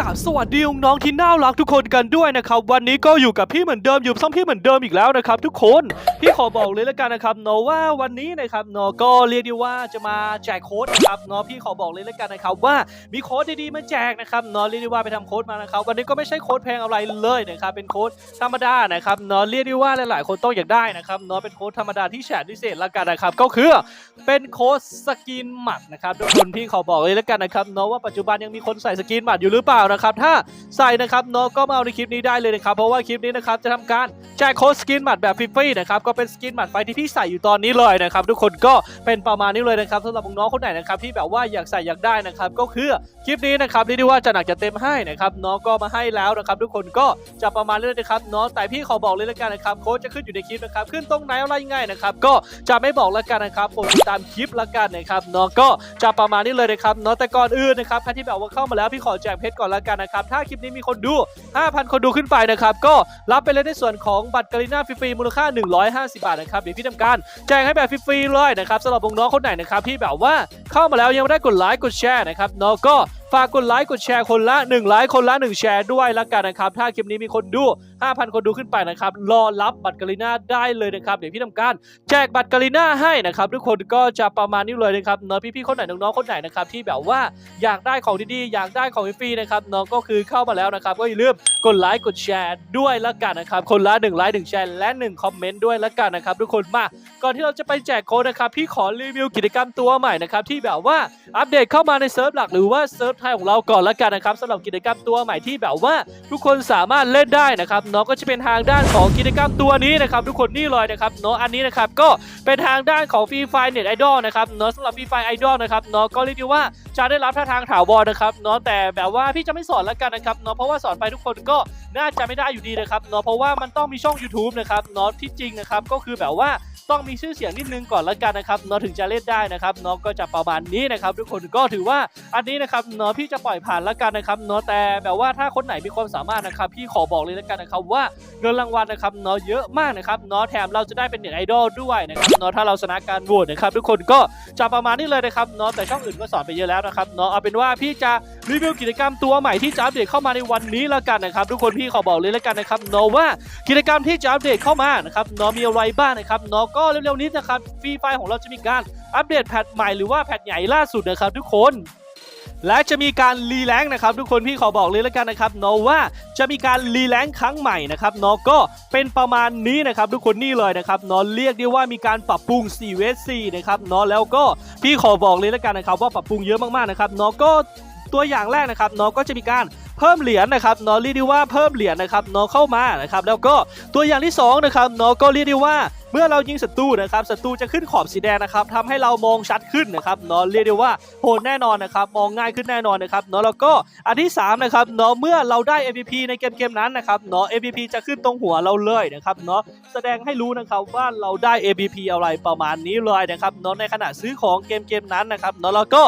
กราบสวัสดีน้องที่น่ารักทุกคนกันด้วยนะครับ วันนี้ก็อยู่กับพี่เหมือนเดิมอยู่ซ่อมพี่เหมือนเดิมอีกแล้วนะครับ ทุกคนพี่ขอบอกเลยแล้วกันนะครับเนาะว่าวันนี้นะครับเนาะก็เรียกได้ว่าจะมาแจกโค้ดนะครับเนาะพี่ขอบอกเลยแล้วกันนะครับว่ามีโค้ดดีๆมาแจกนะครับเนาะเรียกได้ว่าไปทำโค้ดมานะครับวันนี้ก็ไม่ใช่โค้ดแพงอะไรเลยนะครับเป็นโค้ดธรรมดานะครับเนาะเรียกได้ว่าหลายๆ คนต้องอยากได้นะครับเนาะเป็นโค้ดธรรมดาที่แชร์พิเศษล้วกันนะครับก็คือเป็นโค้ดสกินหมัดนะครับทุกคนพี่ขอบอกเลยแล้วกันนะครับเนาะว่าปัจจุบันยังมีคนใส่สกินหมัดอยู่หรือเปล่านะครับ ถ้าใส่นะครับเนาะก็มาเอาในคลิปนี้ได้เลยนะครับ เพราะว่าคลิปนี้นะครับจะทำการแจกโค้ดสกินหมัดแบบฟรีๆนะครับก็เป็นสกินหมัดไฟที่พี่ใส่อยู่ตอนนี้เลยนะครับทุกคนก็เป็นประมาณนี้เลยนะครับสำหรับน้องคนไหนนะครับที่แบบว่าอยากใส่อยากได้นะครับก็คือคลิปนี้นะครับเรียกได้ว่าจะหนักจะเต็มให้นะครับเนาะก็มาให้แล้วนะครับทุกคนก็จะประมาณนี้เลยนะครับเนาะแต่พี่ขอบอกเลยแล้วกันนะครับโค้ดจะขึ้นอยู่ในคลิปนะครับขึ้นตรงไหนอะไรง่ายนะครับก็จะไม่บอกแล้วกันนะครับโปรดติดตามคลิปแล้วกันนะครับเนาะก็จะประมาณนี้เลยนะครับเนาะแต่ก่อนอื่นนะครับใครที่แบบว่าเข้ามาแล้วพี่ขอแจกเพชรก่อนแล้วกันนะครับ ถ้าคลิปนี้มีคนดู 5,000 คนดูขึ้นไปนะครับ ก็รับไปเลยในส่วนของบัตรกาลิน่าฟรีๆมูลค่า 150 บาทนะครับ เดี๋ยวพี่ทำการแจกให้แบบฟรีๆเลยนะครับสำหรับน้องคนไหนนะครับที่แบบว่าเข้ามาแล้วยังไม่ได้กดไลค์กดแชร์นะครับน้องก็ ฝากกดไลค์กดแชร์คนละ1ไลค์คนละ1แชร์ด้วยแล้วกันนะครับ ถ้าคลิปนี้มีคนดู 5,000 คนดูขึ้นไปนะครับ รอรับบัตรกาลิน่าได้เลยนะครับ เดี๋ยวพี่ทำการแจกบัตรกาลิน่าให้นะครับ ทุกคนก็จะประมาณนี้เลยนะครับเนาะพี่ๆคนไหนน้องๆคนไหนนะครับที่แบบว่าอยากได้ของดีๆอยากได้ของฟรีๆนะครับเนาะก็คือเข้ามาแล้วนะครับก็อย่าลืมกดไลค์กดแชร์ด้วยละกันนะครับคนละ1ไลค์1แชร์และ1คอมเมนต์ด้วยละกันนะครับทุกคนมาก่อนที่เราจะไปแจกโค้ดนะครับพี่ขอรีวิวกิจกรรมตัวใหม่นะครับที่แบบว่าอัปเดตเข้ามาในเซิร์ฟหลักหรือว่าเซิร์ฟไทยของเราก่อนละกันนะครับสำหรับกิจกรรมตัวใหม่ที่แบบว่าทุกคนสามารถเล่นได้นะครับเนาะก็จะเป็นทางด้านของกิจกรรมตัวนี้นะครับทุกคนนี่เลยนะครับเนาะอันนี้นะครับก็เป็นทางด้านของฟรีไฟเน็ตไอดอลนะครับเนาะสำหรับฟรีไฟไอดอลนะครับเนาะก็เรียกได้ว่าจะได้รับท่าทางถาวรนะครับเนาะแต่แบบว่าพี่จะไม่สอนแล้วกันนะครับเนาะเพราะว่าสอนไปทุกคนก็น่าจะไม่ได้อยู่ดีนะครับเนาะเพราะว่ามันต้องมีช่อง YouTube นะครับเนาะที่จริงนะครับก็คือแบบว่า ต้องมีชื่อเสียงนิดนึงก่อนแล้วกันนะครับเนาะถึงจะเล่นได้นะครับเนาะก็จะประมาณนี้นะครับทุกคนก็ถือว่าอันนี้นะครับเนาะพี่จะปล่อยผ่านแล้วกันนะครับเนาะแต่แบบว่าถ้าคนไหนมีความสามารถนะครับพี่ขอบอกเลยแล้วกันนะครับว่าเงินรางวัลนะครับเนาะเยอะมากนะครับเนาะแถมเราจะได้เป็นเน็ตไอดอลด้วยนะครับเนาะถ้าเราชนะการโหวตนะครับทุกคนก็จะประมาณนี้เลยนะครับเนาะแต่ช่องอื่นก็สอนไปเยอะแล้วนะครับเนาะเอาเป็นว่าพี่จะรีวิวกิจกรรมตัวใหม่ที่จะอัปเดตเข้ามาในวันนี้แล้วกันนะครับทุกคนพี่ขอบอกเลยแล้วกันนะครับเนาะว่ากิจกรรมที่จะอัปเดตเข้ามานะครับเนาะมีอะไรบ้างนะครับเนาะก็เร็วๆนี้นะครับฟรีไฟของเราจะมีการอัปเดตแพทใหม่หรือว่าแพทใหญ่ล่าสุดนะครับทุกคนและจะมีการรีแลงค์นะครับ ทุกคนพี่ขอบอกเลยแล้วกันนะครับเนาะว่าจะมีการรีแลงค์ครั้งใหม่นะครับเนาะก็เป็นประมาณนี้นะครับ ทุกคนนี่เลยนะครับเนาะเรียกได้ว่ามีการปรับปรุง4เวส4นะครับเนาะแล้วก็พี่ขอบอกเลยแล้วกันนะครับ ว่าปรับปรุงเยอะมากๆนะครับเนาะก็ ตัวอย่างแรกนะครับเนาะก็จะมีการเพิ่มเหรียญนะครับเนาะเรียกได้ว่าเพิ่มเหรียญนะครับเนาะเข้ามานะครับแล้วก็ตัวอย่างที่สองนะครับเนาะก็เรียกได้ว่าเมื่อเรายิงศัตรูนะครับศัตรูจะขึ้นขอบสีแดงนะครับทำให้เรามองชัดขึ้นนะครับเนาะเรียกได้ว่าโหดแน่นอนนะครับมองง่ายขึ้นแน่นอนนะครับเนาะแล้วก็อันที่3นะครับเนาะเมื่อเราได้ MVP ในเกมเกมนั้นนะครับเนาะ MVP จะขึ้นตรงหัวเราเลยนะครับเนาะแสดงให้รู้นะครับว่าเราได้ MVP อะไรประมาณนี้เลยนะครับเนาะในขณะซื้อของเกมเกมนั้นนะครับเนาะแล้วก็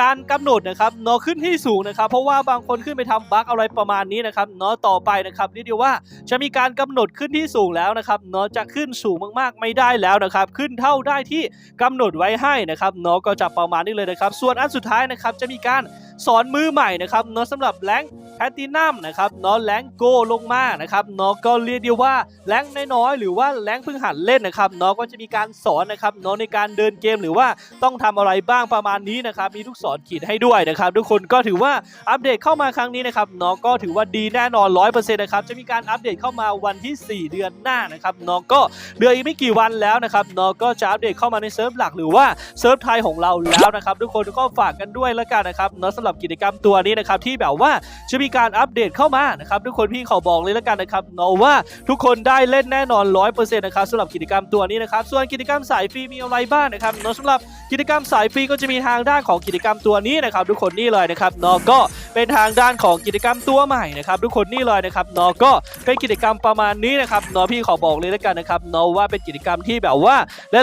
การกำหนดนะครับเนาะขึ้นที่สูงนะครับ เพราะว่าบางคนขึ้นไปทำบั๊กอะไรประมาณนี้นะครับเนาะต่อไปนะครับเรียกได้ว่าจะมีการกำหนดขึ้นที่สูงแล้วนะครับเนาะจะขึ้นสูงมากๆไม่ได้แล้วนะครับ ขึ้นเท่าได้ที่กำหนดไว้ให้นะครับเนาะก็จะประมาณนี้เลยนะครับ ส่วนอันสุดท้ายนะครับจะมีการสอนมือใหม่นะครับเนาะสำหรับแรงแพตตินัมนะครับเนาะแรงโกลงมานะครับเนาะก็เรียกได้ว่าแรงน้อยๆหรือว่าแรงเพิ่งหัดเล่นนะครับเนาะก็จะมีการสอนนะครับเนาะในการเดินเกมหรือว่าต้องทำอะไรบ้างประมาณนี้นะครับมีลูกศรขีดให้ด้วยนะครับ ทุกคนก็ถือว่าอัปเดตเข้ามาครั้งนี้นะครับเนาะก็ถือว่าดีแน่นอน100%นะครับจะมีการอัปเดตเข้ามาวันที่ 4 เดือนหน้านะครับเนาะก็เหลืออีกไม่กี่วันแล้วนะครับเนาะก็จะอัปเดตเข้ามาในเซิร์ฟหลักหรือว่าเซิร์ฟไทยของเราแล้วนะครับทุกคนก็ฝากกันด้วยแล้วกันนะครับเนาะำหรับกิจกรรมตัวนี้นะครับที่แบบว่าจะมีการอัปเดตเข้ามานะครับทุกคนพี่ขอบอกเลยแล้วกันนะครับเนาะว่าทุกคนได้เล่นแน่นอน 100%นะครับสำหรับกิจกรรมตัวนี้นะครับส่วนกิจกรรมสายฟรีมีอะไรบ้างนะครับเนาะสำหรับ กิจกรรมสายฟรีก็จะมีทางด้านของกิจกรรมตัวนี้นะครับทุกคนนี่เลยนะครับเนาะก็เป็นทางด้านของกิจกรรมตัวใหม่นะครับทุกคนนี่เลยนะครับเนาะก็เป็นกิจกรรมประมาณนี้นะครับเนาะพี่ขอบอกเลยแล้วกันนะครับเนาะว่าเป็นกิจกรรมที่แบบว่า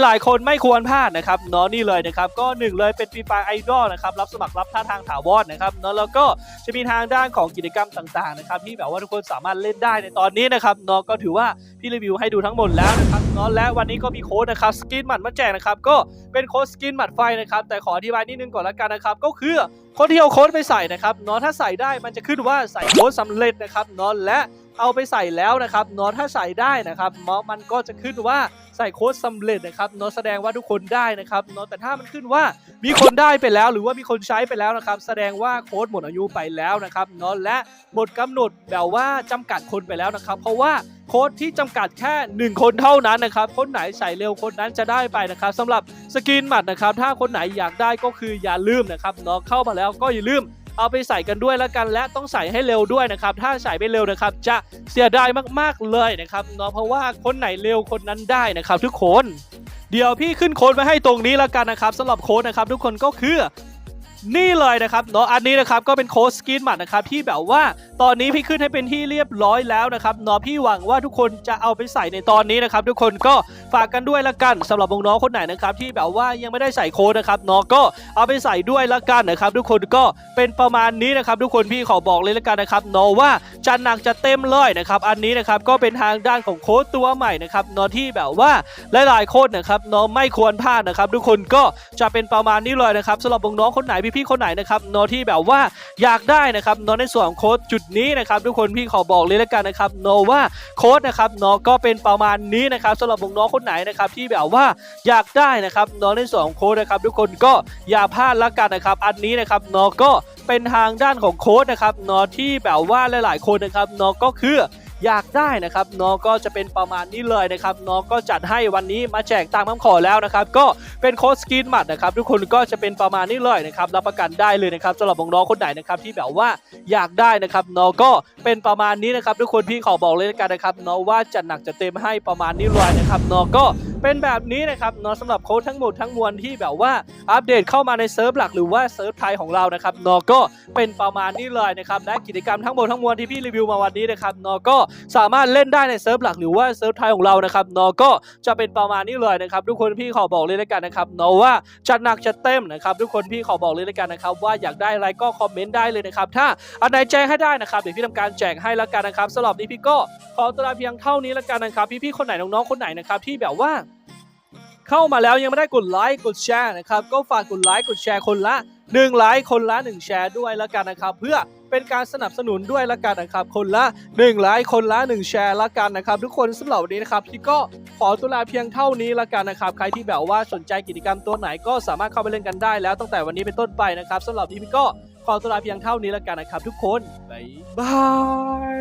หลายๆคนไม่ควรพลาดนะครับเนาะนี่เลยนะครับก็หนึ่งเลยเป็นฟรีไฟไอดอลนะครับรับสมัครรับท่าทางถาวบอสนะครับเนาะแล้วก็จะมีทางด้านของกิจกรรมต่างๆนะครับที่แบบว่าทุกคนสามารถเล่นได้ในตอนนี้นะครับเนาะก็ถือว่าพี่รีวิวให้ดูทั้งหมดแล้วนะครับเนาะและวันนี้ก็มีโค้ดนะครับสกินหมัดมาแจกนะครับก็เป็นโค้ดสกินหมัดไฟนะครับ แต่ขออธิบายนิดนึงก่อนละกันนะครับ ก็คือคนที่เอาโค้ดไปใส่นะครับเนาะถ้าใส่ได้มันจะขึ้นว่าใส่โค้ดสำเร็จนะครับเนาะและ เอาไปใส่แล้วนะครับเนาะถ้าใส่ได้นะครับเนาะมันก็จะขึ้นว่าใส่โค้ดสำเร็จนะครับเนาะแสดงว่าทุกคนได้นะครับเนาะแต่ถ้ามันขึ้นว่ามีคนได้ไปแล้ว หรือว่ามีคนใช้ไปแล้วนะครับ แสดงว่าโค้ดหมดอายุไปแล้วนะครับเนาะและหมดกำหนดแบบว่าจำกัดคนไปแล้วนะครับ เพราะว่าโค้ดที่จำกัดแค่ 1 คนเท่านั้นนะครับ คนไหนใส่เร็วคนนั้นจะได้ไปนะครับสำหรับสกินหมัดนะครับ ถ้าคนไหนอยากได้ก็คืออย่าลืมนะครับเนาะเข้ามาแล้วก็อย่าลืม เอาไปใส่กันด้วยแล้วกัน และต้องใส่ให้เร็วด้วยนะครับ ถ้าใส่ไม่เร็วนะครับ จะเสียดายมากๆเลยนะครับเนาะเพราะว่าคนไหนเร็วคนนั้นได้นะครับ ทุกคนเดี๋ยวพี่ขึ้นโค้ดไว้ให้ตรงนี้แล้วกันนะครับสำหรับโค้ดนะครับทุกคนก็คือ นี่เลยนะครับเนาะอันนี้นะครับก็เป็นโค้ดสกินหมัดนะครับที่แบบว่าตอนนี้พี่ขึ้นให้เป็นที่เรียบร้อยแล้วนะครับเนาะพี่หวังว่าทุกคนจะเอาไปใส่ในตอนนี้นะครับ ทุกคนก็ฝากกันด้วยละกันสำหรับน้องๆคนไหนนะครับที่แบบว่ายังไม่ได้ใส่โค้ดนะครับเนาะก็เอาไปใส่ด้วยละกันนะครับทุกคนก็เป็นประมาณนี้นะครับ ทุกคนพี่ขอบอกเลยละกันนะครับเนาะว่าจะหนักจะเต็มเลยนะครับอันนี้นะครับก็เป็นทางด้านของโค้ดตัวใหม่นะครับเนาะที่แบบว่าหลายๆโค้ดนะครับเนาะไม่ควรพลาดนะครับ ทุกคนก็จะเป็นประมาณนี้เลยนะครับสำหรับน้องคนไหนพี่ๆคนไหนนะครับเนาะที่แบบว่าอยากได้นะครับเนาะในส่วนของโค้ดจุดนี้นะครับทุกคนพี่ขอบอกเลยและกันนะครับเนาะว่าโค้ดนะครับเนาะก็เป็นประมาณนี้นะครับสำหรับน้องคนไหนนะครับที่แบบว่าอยากได้นะครับเนาะในส่วนของโค้ดนะครับ ทุกคนก็อย่าพลาดละกันนะครับ อันนี้นะครับเนาะก็เป็นทางด้านของโค้ดนะครับเนาะที่แบบว่าหลายๆ คนนะครับเนาะก็คือ อยากได้นะครับน้องก็จะเป็นประมาณนี้เลยนะครับน้องก็จัดให้วันนี้มาแจกตามคำขอแล้วนะครับก็เป็นโค้ดสกินหมัดนะครับทุกคนก็จะเป็นประมาณนี้เลยนะครับรับประกันได้เลยนะครับสำหรับน้องๆคนไหนนะครับที่แบบว่าอยากได้นะครับน้องก็เป็นประมาณนี้นะครับทุกคนพี่ขอบอกเลยกันนะครับน้องว่าจัดหนักจะเต็มให้ประมาณนี้เลยนะครับน้องก็ เป็นแบบนี้นะครับน้อสำหรับโค้ดทั้งหมดทั้งมวลที่แบบว่าอัปเดตเข้ามาในเซิร์ฟหลักหรือว่าเซิร์ฟไทยของเรานะครับน้อก็เป็นประมาณนี้เลยนะครับและกิจกรรมทั้งหมดทั้งมวลที่พี่รีวิวมาวันนี้นะครับน้อก็สามารถเล่นได้ในเซิร์ฟหลักหรือว่าเซิร์ฟไทยของเรานะครับเนาะก็จะเป็นประมาณนี้เลยนะครับทุกคนพี่ขอบอกเลยแล้วกันนะครับเนาะว่าจัดหนักจัดเต็มนะครับทุกคนพี่ขอบอกเลยแล้วกันนะครับว่าอยากได้อะไรก็คอมเมนต์ได้เลยนะครับถ้าอันไหนแจ้งให้ได้นะครับเดี๋ยวพี่ทำการแจกให้แล้วกันนะครับสำหรับนี้พี่ก็ขอตัวลาเพียงเท่านี้แล้วกันนะครับพี่ๆคนไหนน้องๆคนไหนนะครับที่แบบว่า เข้ามาแล้วยังไม่ได้กดไลค์กดแชร์นะครับก็ฝากกดไลค์กดแชร์คนละ1ไลค์คนละ 1 แชร์ด้วยแล้วกันนะครับ เพื่อเป็นการสนับสนุนด้วยละกันนะครับ คนละ1ไลค์คนละ 1 แชร์ละกันนะครับ ทุกคนสำหรับวันนี้นะครับพี่ก็ขอตัวลาเพียงเท่านี้ละกันนะครับ ใครที่แบบว่าสนใจกิจกรรมตัวไหนก็สามารถเข้าไปเล่นกันได้แล้วตั้งแต่วันนี้เป็นต้นไปนะครับสำหรับนี้พี่ก็ขอตัวลาเพียงเท่านี้ละกันนะครับ ทุกคนบ๊ายบาย